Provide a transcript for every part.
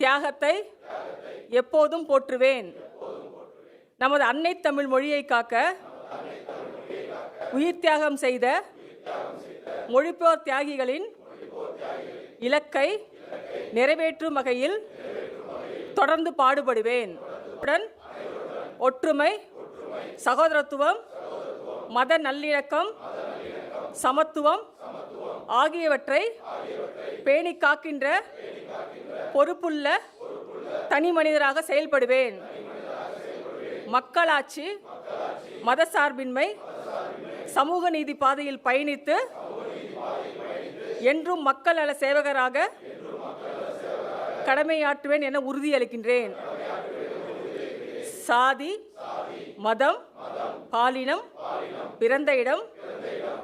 தியாகத்தை எப்போதும் போற்றுவேன். நமது அன்னை தமிழ் மொழியை காக்க உயிர் தியாகம் செய்த மொழிப்போர் தியாகிகளின் இலக்கை நிறைவேற்றும் வகையில் தொடர்ந்து பாடுபடுவேன். உடன் ஒற்றுமை சகோதரத்துவம் மத நல்லிணக்கம் சமத்துவம் ஆகியவற்றை பேணி காக்கின்ற பொறுப்புள்ள தனி மனிதராக செயல்படுவேன். மக்களாட்சி மதசார்பின்மை சமூக நீதி பாதையில் பயணித்து என்றும் மக்கள் நல சேவகராக கடமையாற்றுவேன் என உறுதியளிக்கின்றேன். சாதி மதம் பாலினம் பிறந்த இடம்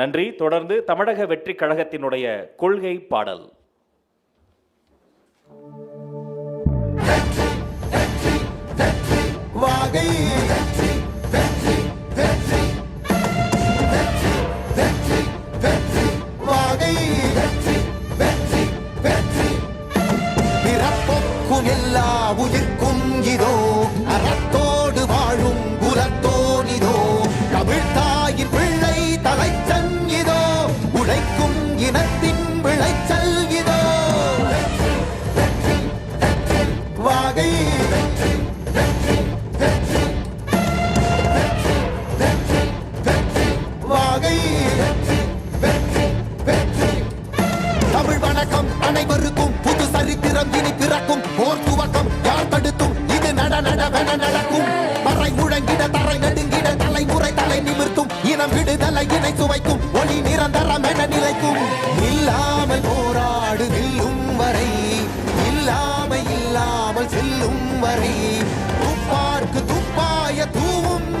நன்றி. தொடர்ந்து தமிழக வெற்றி கழகத்தினுடைய கொள்கை பாடல். வாகை எல்லா உயிர்க்கும் இதோ அறப்ப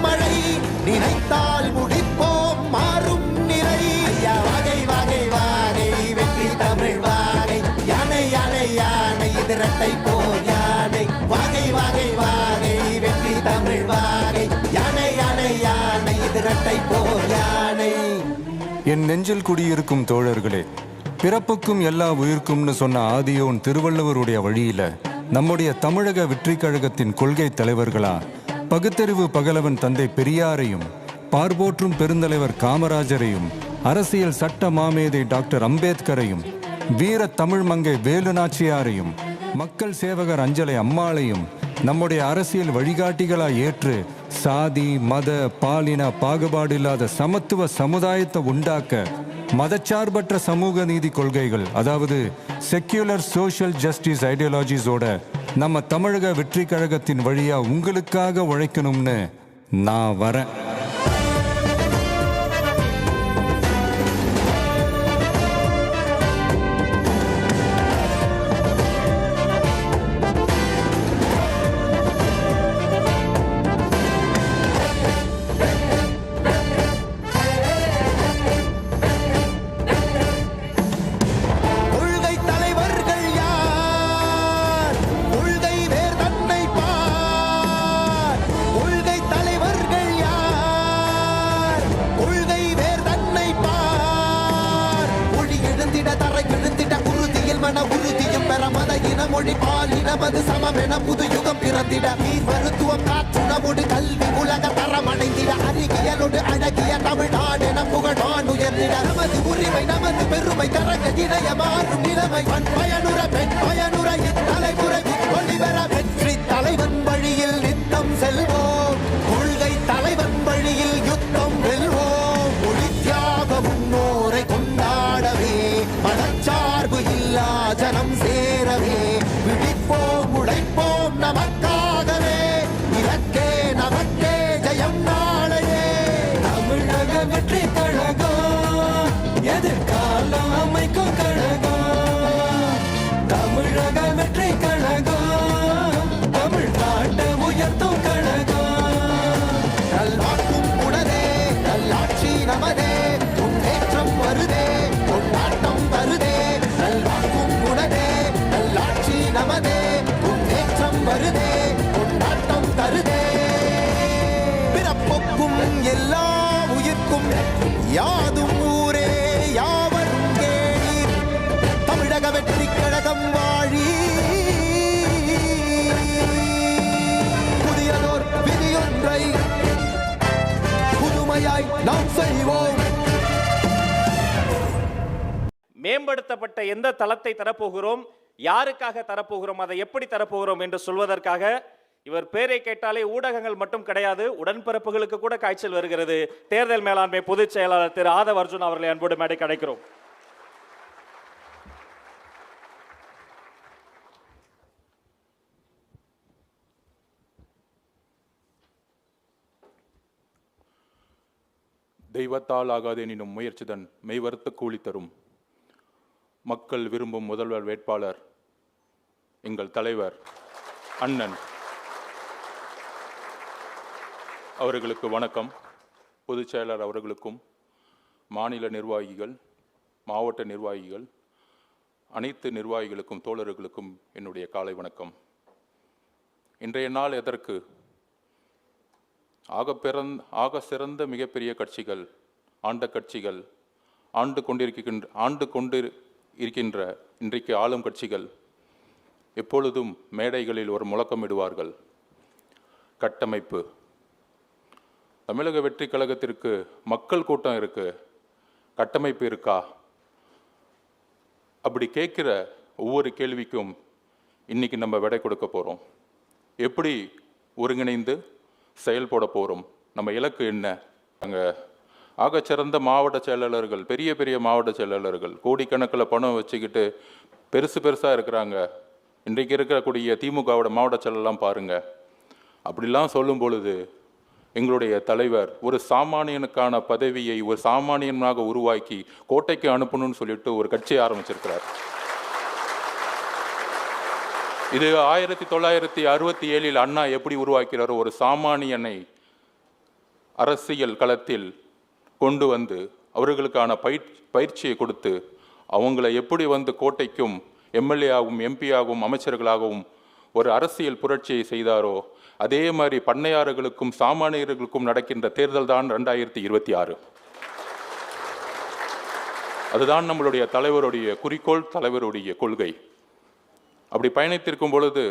மழை நினைத்தால் முடிப்போம் மாறும் நிலை. ஐயா வகை வகை வாகை வெற்றி தமிழ் வாகை. யானை யானை யானை இது இரட்டை போர் யானை. வகை வகை வாகை வெற்றி தமிழ் வாகை. யானை யானை யானை இது இரட்டை போர் யானை. என் நெஞ்சில் குடியிருக்கும் தோழர்களே பிறப்புக்கும் எல்லா உயிர்க்கும்னு சொன்ன ஆதியோன் திருவள்ளுவருடைய வழியில நம்முடைய தமிழக வெற்றி கழகத்தின் கொள்கை தலைவர்களா பகுத்தறிவு பகலவன் தந்தை பெரியாரையும் பார்போற்றும் பெருந்தலைவர் காமராஜரையும் அரசியல் சட்ட மாமேதை டாக்டர் அம்பேத்கரையும் வீர தமிழ் மங்கை வேலுநாச்சியாரையும் மக்கள் சேவகர் அஞ்சலை அம்மாளையும் நம்முடைய அரசியல் வழிகாட்டிகளாய் ஏற்று சாதி மத பாலின பாகுபாடு இல்லாத சமத்துவ சமுதாயத்தை உண்டாக்க மதச்சார்பற்ற சமூக நீதி கொள்கைகள் அதாவது செக்யூலர் சோஷியல் ஜஸ்டிஸ் ஐடியாலஜிஸோட நம்ம தமிழக வெற்றி கழகத்தின் வழியா உங்களுக்காக உழைக்கணும்னு நான் வரேன். அறிவியலோடு அழகிய தமிழ்நாடு என புகழான் உயர்ந்திட. நமது உரிமை நமது பெருமை கரக இணைய மாறும் நிலைமை. பண் பயனுற பெண் பயனுற இத்தலைமுறை ஒளி வெற்றி தலைவன் வழியில் நித்தம் செல்வோம். கொள்கை தலைவன் வழியில் யுத்தம் வெல்வோம். ஒளித்தியாக முன்னோரை கொண்டாடவே மனச்சார்பு இல்லா ஜனம் சேரவே. விழிப்போம் உழைப்போம் நமக்காகவே யாதும் ஊரே யாவரும் கேளீர். தமிழக வெற்றி கழகம் வாழி புதியதோர் விதியொன்றை புதுமையாய் நாம் செய்வோம். மேம்படுத்தப்பட்ட எந்த தளத்தை தரப்போகிறோம்? யாருக்காக தரப்போகிறோம்? அதை எப்படி தரப்போகிறோம்? என்று சொல்வதற்காக இவர் பேரை கேட்டாலே ஊடகங்கள் மட்டும் கிடையாது உடன்பிறப்புகளுக்கு கூட காய்ச்சல் வருகிறது. தேர்தல் மேலாண்மை பொதுச் செயலாளர் திரு ஆதவ் அர்ஜுன் அவர்களை அன்போடு மேடை கிடைக்கிறோம் தெய்வத்தால் ஆகாதெனினும் முயற்சிதன் மெய்வருத்த கூலி தரும். மக்கள் விரும்பும் முதல்வர் வேட்பாளர் எங்கள் தலைவர் அண்ணன். அவர்களுக்கு வணக்கம். பொதுச் செயலர் அவர்களுக்கும் மாநில நிர்வாகிகள் மாவட்ட நிர்வாகிகள் அனைத்து நிர்வாகிகளுக்கும் தோழர்களுக்கும் என்னுடைய காலை வணக்கம். இன்றைய நாள் எதற்கு? ஆக பிறந் ஆக சிறந்த மிகப்பெரிய கட்சிகள் ஆண்ட கட்சிகள் ஆண்டு கொண்டிருக்கின்ற ஆண்டு கொண்டு இருக்கின்ற இன்றைக்கு ஆளும் கட்சிகள் எப்பொழுதும் மேடைகளில் ஒரு முழக்கமிடுவார்கள். கட்டமைப்பு. தமிழக வெற்றி கழகத்திற்கு மக்கள் கூட்டம் இருக்கு கட்டமைப்பு இருக்கா? அப்படி கேட்குற ஒவ்வொரு கேள்விக்கும் இன்றைக்கி நம்ம விடை கொடுக்க போகிறோம் எப்படி ஒருங்கிணைந்து செயல்பட போகிறோம் நம்ம இலக்கு என்ன? அங்கே ஆகச்சிறந்த மாவட்ட செயலாளர்கள் பெரிய பெரிய மாவட்ட செயலாளர்கள் கோடிக்கணக்கில் பணம் வச்சுக்கிட்டு பெருசு பெருசாக இருக்கிறாங்க. இன்றைக்கு இருக்கக்கூடிய திமுகவோட மாவட்ட செயலெல்லாம் பாருங்கள் அப்படிலாம் சொல்லும் பொழுது எங்களுடைய தலைவர் ஒரு சாமானியனுக்கான பதவியை ஒரு சாமானியனாக உருவாக்கி கோட்டைக்கு அனுப்பணும்னு சொல்லிட்டு ஒரு கட்சி ஆரம்பிச்சிருக்கிறார். இது ஆயிரத்தி தொள்ளாயிரத்தி அறுபத்தி ஏழில் அண்ணா எப்படி உருவாக்கிறாரோ ஒரு சாமானியனை அரசியல் களத்தில் கொண்டு வந்து அவர்களுக்கான பயிற்சி பயிற்சியை கொடுத்து அவங்கள எப்படி வந்து கோட்டைக்கும் எம்எல்ஏ ஆகும் எம்பியாகவும் அமைச்சர்களாகவும் ஒரு அரசியல் புரட்சியை செய்தாரோ அதே மாதிரி பண்ணையாறுகளுக்கும் சாமானியர்களுக்கும் நடக்கின்ற தேர்தல் தான் ரெண்டாயிரத்தி இருபத்தி ஆறு. அதுதான் நம்மளுடைய தலைவருடைய குறிக்கோள் தலைவருடைய கொள்கை. அப்படி பயணித்திருக்கும் பொழுது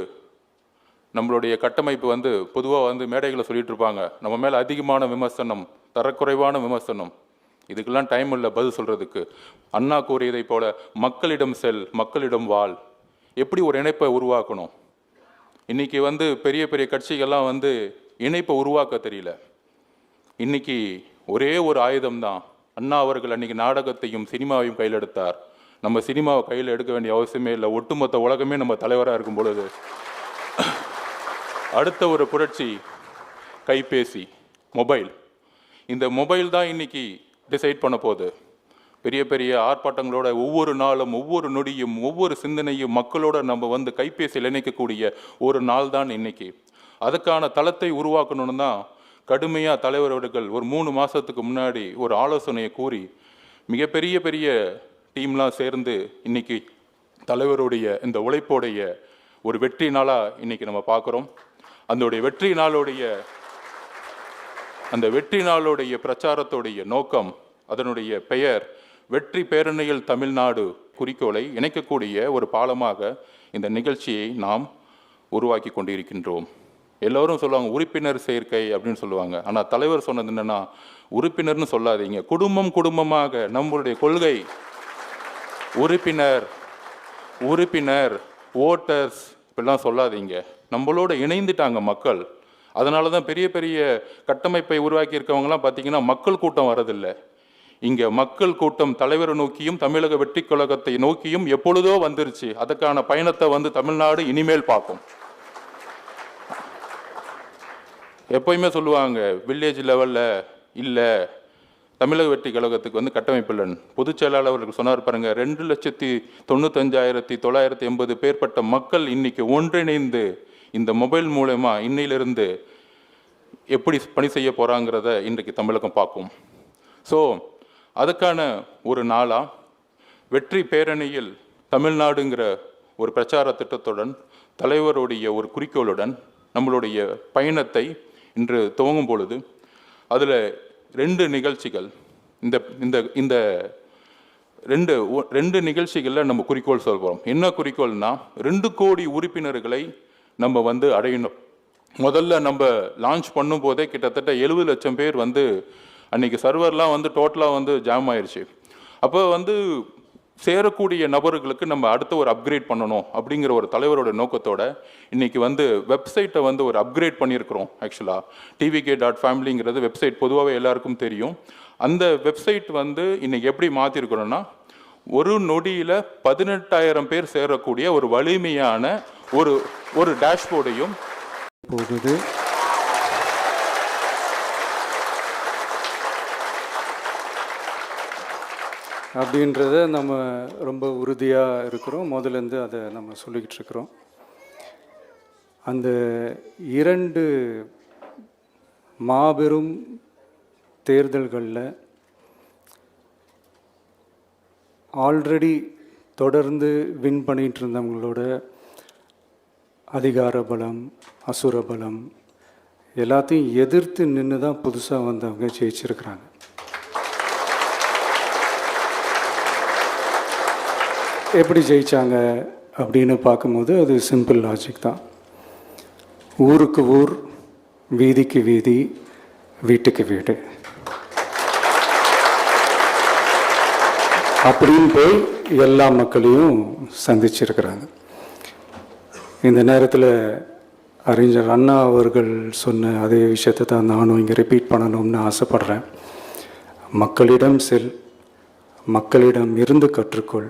நம்மளுடைய கட்டமைப்பு வந்து பொதுவாக வந்து மேடைகளை சொல்லிட்டு இருப்பாங்க. நம்ம மேலே அதிகமான விமர்சனம் தரக்குறைவான விமர்சனம். இதுக்கெல்லாம் டைம் இல்லை பதில் சொல்கிறதுக்கு அண்ணா கூறியதைப் போல மக்களிடம் செல் மக்களிடம் வாழ். எப்படி ஒரு இணைப்பை உருவாக்கணும்? இன்றைக்கி வந்து பெரிய பெரிய கட்சிகள்லாம் வந்து இணைப்பை உருவாக்க தெரியல. இன்றைக்கி ஒரே ஒரு ஆயுதம் தான் அண்ணா அவர்கள் அன்றைக்கி நாடகத்தையும் சினிமாவையும் கையில் எடுத்தார். நம்ம சினிமாவை கையில் எடுக்க வேண்டிய அவசியமே இல்லை. ஒட்டுமொத்த உலகமே நம்ம தலைவராக இருக்கும் பொழுது. அடுத்த ஒரு புரட்சி கைபேசி மொபைல். இந்த மொபைல் தான் இன்றைக்கி டிசைட் பண்ண போகுது. பெரிய பெரிய ஆர்ப்பாட்டங்களோட ஒவ்வொரு நாளும் ஒவ்வொரு நொடியும் ஒவ்வொரு சிந்தனையும் மக்களோட நம்ம வந்து கைபேசியில் இணைக்கக்கூடிய ஒரு நாள் தான் இன்னைக்கு. அதுக்கான தளத்தை உருவாக்கணும்னு தான் கடுமையாக தலைவர்கள் ஒரு மூணு மாதத்துக்கு முன்னாடி ஒரு ஆலோசனையை கூறி மிகப்பெரிய பெரிய டீம்லாம் சேர்ந்து இன்னைக்கு தலைவருடைய இந்த உழைப்போடைய ஒரு வெற்றி நாளாக இன்னைக்கு நம்ம பார்க்குறோம். அந்த வெற்றி நாளுடைய அந்த வெற்றி நாளுடைய பிரச்சாரத்துடைய நோக்கம் அதனுடைய பெயர் வெற்றி பேரணியில் தமிழ்நாடு குறிக்கோளை இணைக்கக்கூடிய ஒரு பாலமாக இந்த நிகழ்ச்சியை நாம் உருவாக்கி கொண்டிருக்கின்றோம். எல்லோரும் சொல்லுவாங்க உறுப்பினர் சேர்க்கை அப்படின்னு சொல்லுவாங்க. ஆனால் தலைவர் சொன்னது என்னன்னா உறுப்பினர்னு சொல்லாதீங்க. குடும்பம் குடும்பமாக நம்மளுடைய கொள்கை. உறுப்பினர் உறுப்பினர் ஓட்டர்ஸ் இப்படிலாம் சொல்லாதீங்க. நம்மளோட இணைந்துட்டாங்க மக்கள். அதனால தான் பெரிய பெரிய கட்டமைப்பை உருவாக்கி இருக்கவங்கலாம் பார்த்தீங்கன்னா மக்கள் கூட்டம் வரதில்லை இங்கே மக்கள் கூட்டம் தலைவரை நோக்கியும் தமிழக வெற்றி கழகத்தை நோக்கியும் எப்பொழுதோ வந்துருச்சு. அதுக்கான பயணத்தை வந்து தமிழ்நாடு இனிமேல் பார்க்கும். எப்பயுமே சொல்லுவாங்க வில்லேஜ் லெவலில் இல்லை தமிழக வெற்றி கழகத்துக்கு வந்து கட்டமைப்பில்லன் பொதுச் செயலாளர் சொன்னார் பாருங்க ரெண்டு லட்சத்தி தொண்ணூத்தஞ்சாயிரத்தி தொள்ளாயிரத்தி எண்பது பேர்பட்ட மக்கள் இன்னைக்கு ஒன்றிணைந்து இந்த மொபைல் மூலயமா இன்னையிலிருந்து எப்படி பணி செய்ய போகிறாங்கிறத இன்றைக்கு தமிழகம் பார்க்கும். ஸோ அதுக்கான ஒரு நாளாக வெற்றி பேரணியில் தமிழ்நாடுங்கிற ஒரு பிரச்சார திட்டத்துடன் தலைவருடைய ஒரு குறிக்கோளுடன் நம்மளுடைய பயணத்தை இன்று துவங்கும் பொழுது அதில் ரெண்டு நிகழ்ச்சிகள் இந்த இந்த இந்த ரெண்டு ரெண்டு நிகழ்ச்சிகளில் நம்ம குறிக்கோள் சொல்கிறோம் என்ன குறிக்கோள்னா ரெண்டு கோடி உறுப்பினர்களை நம்ம வந்து அடையணும். முதல்ல நம்ம லான்ச் பண்ணும்போதே கிட்டத்தட்ட எழுபது லட்சம் பேர் வந்து அன்றைக்கி சர்வர்லாம் வந்து டோட்டலாக வந்து ஜாம் ஆயிடுச்சு அப்போ வந்து சேரக்கூடிய நபர்களுக்கு நம்ம அடுத்த ஒரு அப்கிரேட் பண்ணணும் அப்படிங்கிற ஒரு தலைவரோட நோக்கத்தோட இன்றைக்கி வந்து வெப்சைட்டை வந்து ஒரு அப்கிரேட் பண்ணியிருக்கிறோம் ஆக்சுவலாக டிவிகே டாட் ஃபேமிலிங்கிறது வெப்சைட் பொதுவாகவே எல்லாருக்கும் தெரியும். அந்த வெப்சைட் வந்து இன்றைக்கி எப்படி மாற்றிருக்கிறோன்னா ஒரு நொடியில் பதினெட்டாயிரம் பேர் சேரக்கூடிய ஒரு வலிமையான ஒரு ஒரு டேஷ்போர்டையும் போகுது. அப்படின்றத நம்ம ரொம்ப உறுதியாக இருக்கிறோம். முதலேருந்து அதை நம்ம சொல்லிக்கிட்டு இருக்கிறோம். அந்த இரண்டு மாபெரும் தேர்தல்களில் ஆல்ரெடி தொடர்ந்து வின் பண்ணிகிட்டு இருந்தவங்களோட அதிகார பலம் அசுர பலம் எல்லாத்தையும் எதிர்த்து நின்று தான் புதுசாக வந்தவங்க ஜெயிச்சிருக்கிறாங்க. எப்படி ஜெயித்தாங்க அப்படின்னு பார்க்கும்போது அது சிம்பிள் லாஜிக் தான். ஊருக்கு ஊர் வீதிக்கு வீதி வீட்டுக்கு வீடு. அப்படின்னு போய் எல்லா மக்களையும் சந்திச்சிருக்கிறாங்க. இந்த நேரத்தில் அறிஞர் அண்ணா அவர்கள் சொன்ன அதே விஷயத்தை தான் நானும் இங்கே ரிப்பீட் பண்ணணும்னு ஆசைப்படுறேன். மக்களிடம் செல் மக்களிடம் இருந்து கற்றுக்கொள்.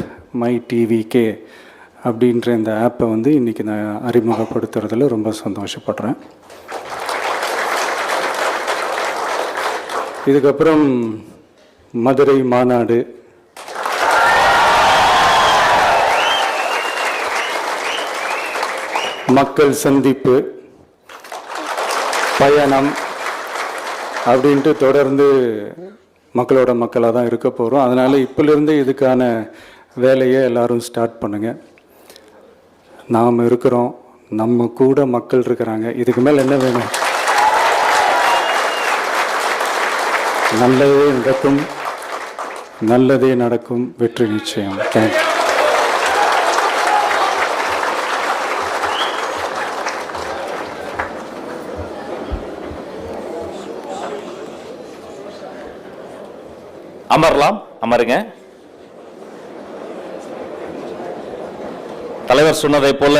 மை டிவிகே அப்படின்ற இந்த ஆப்பை வந்து இன்றைக்கி நான் அறிமுகப்படுத்துறதுல ரொம்ப சந்தோஷப்படுறேன். இதுக்கப்புறம் மதுரை மாநாடு. மக்கள் சந்திப்பு. பயணம் அப்படின்ட்டு தொடர்ந்து மக்களோட மக்களாக தான் இருக்க போகிறோம் அதனால் இப்போலேருந்து இதுக்கான வேலையை எல்லாரும் ஸ்டார்ட் பண்ணுங்கள் நாம் இருக்கிறோம் நம்ம கூட மக்கள் இருக்கிறாங்க. இதுக்கு மேலே என்ன வேணும்? நல்லதே நடக்கும் நல்லதே நடக்கும். வெற்றி நிச்சயம். தேங்க்யூ அமரலாம் அமருங்க. தலைவர் சொன்னதை போல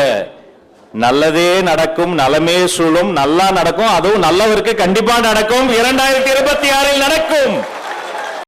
நல்லதே நடக்கும் நலமே சூழும் நல்லா நடக்கும் அதுவும் நல்லவருக்கு கண்டிப்பா நடக்கும். இரண்டாயிரத்தி இருபத்தி ஆறில் நடக்கும்.